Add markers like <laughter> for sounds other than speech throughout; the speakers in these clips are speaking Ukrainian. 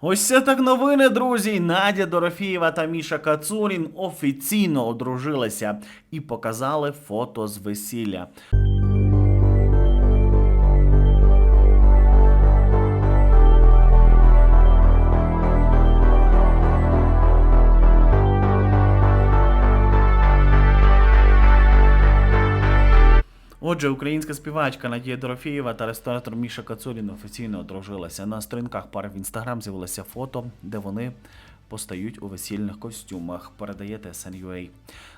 Ось це так новини, друзі. Надя Дорофієва та Міша Кацурін офіційно одружилися і показали фото з весілля. Отже, українська співачка Надія Дорофієва та ресторатор Міша Кацурін офіційно одружилися. На сторінках пари в інстаграм з'явилося фото, де вони постають у весільних костюмах. Передає TSN.ua.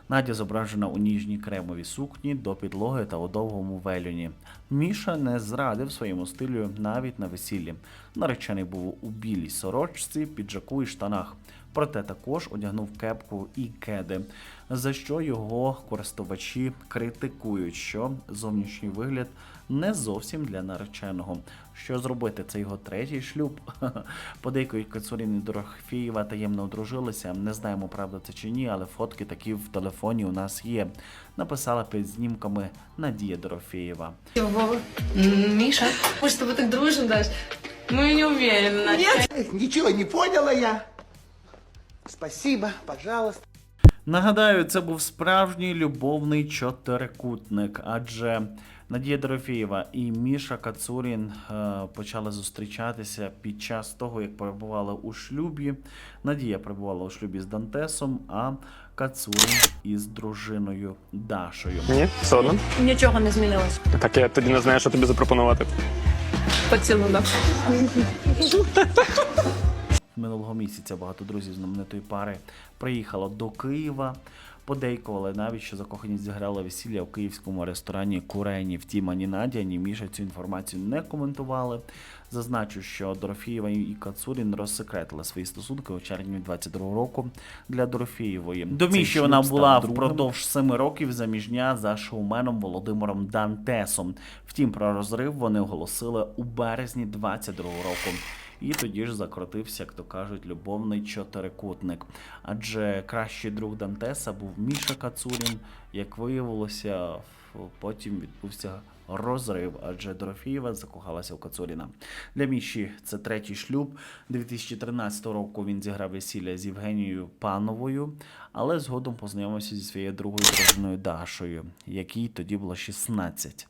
Надя зображена у ніжній кремовій сукні до підлоги та у довгому велюні. Міша не зрадив своєму стилю навіть на весіллі. Наречений був у білій сорочці, піджаку і штанах Проте також одягнув кепку і кеди, за що його користувачі критикують, що зовнішній вигляд не зовсім для нареченого. Що зробити? Це його третій шлюб. <laughs> Подейкують Кацурін і Дорофієва таємно одружилися. Не знаємо, правда це чи ні, але фотки такі в телефоні у нас є. Написала під знімками Надія Дорофєєва. Вова. М, Миша, мы с тобой так дружим даже. Мы не уверены. Настя. Эх, Ничего не поняла я. Спасибо, пожалуйста. Нагадаю, це був справжній любовний чотирикутник, адже Надія Дорофєєва і Міша Кацурін е, почали зустрічатися під час того, як перебували у шлюбі. Надія перебувала у шлюбі з Дантесом, а Кацурін із дружиною Дашою. Ні, все одно. Нічого не змінилось. Так я тоді не знаю, що тобі запропонувати. Поцілунок. <laughs> Минулого місяця багато друзів знаменитої пари приїхало до Києва. Подейкували навіть, що закоханість зіграла весілля у київському ресторані Курені. Втім, ані Надя, ані Міша цю інформацію не коментували. Зазначу, що Дорофієва і Кацурін розсекретили свої стосунки у червні 22 року для Дорофієвої. До Міші вона була другим. впродовж семи років заміжня за шоуменом Володимиром Дантесом. Втім, про розрив вони оголосили у березні 22 року. І тоді ж закрутився, як то кажуть, любовний чотирикутник. Адже кращий друг Дантеса був Міша Кацурін. Як виявилося, потім відбувся розрив, адже Дорофієва закохалася в Кацуріна. Для Міші це третій шлюб. 2013 року він зіграв весілля з Євгенією Пановою, але згодом познайомився зі своєю другою дружиною Дашою, якій тоді було 16.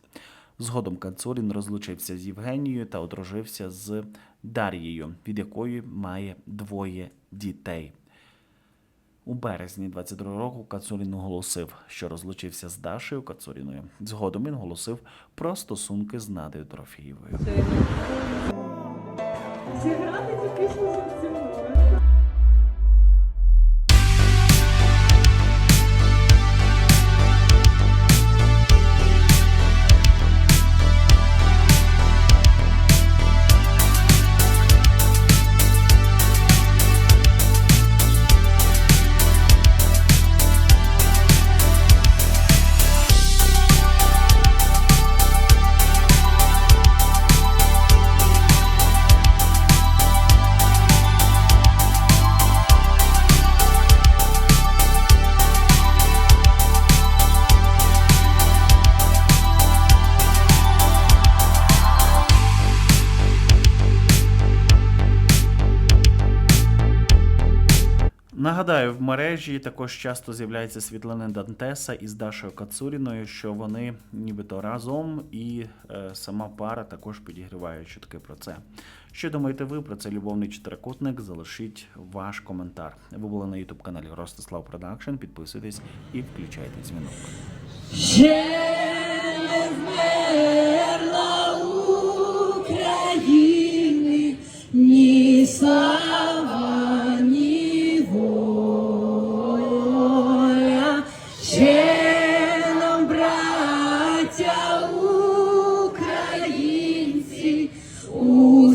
Згодом Кацурін розлучився з Євгенією та одружився з Дар'єю, від якої має двоє дітей. У березні 22 року Кацурін оголосив, що розлучився з Дашею Кацуріною. Згодом він оголосив про стосунки з Надею Трофієвою. Зіграти цю пісню зовсім Нагадаю, в мережі також часто з'являються світлини Дантеса із Дашою Кацуріною, що вони нібито разом, і е, сама пара також підігріває чутки про це. Що думаєте ви про цей любовний чотирикутник? Залишіть ваш коментар. Ви були на ютуб каналі Ростислав Продакшн. Підписуйтесь і включайте дзвінок.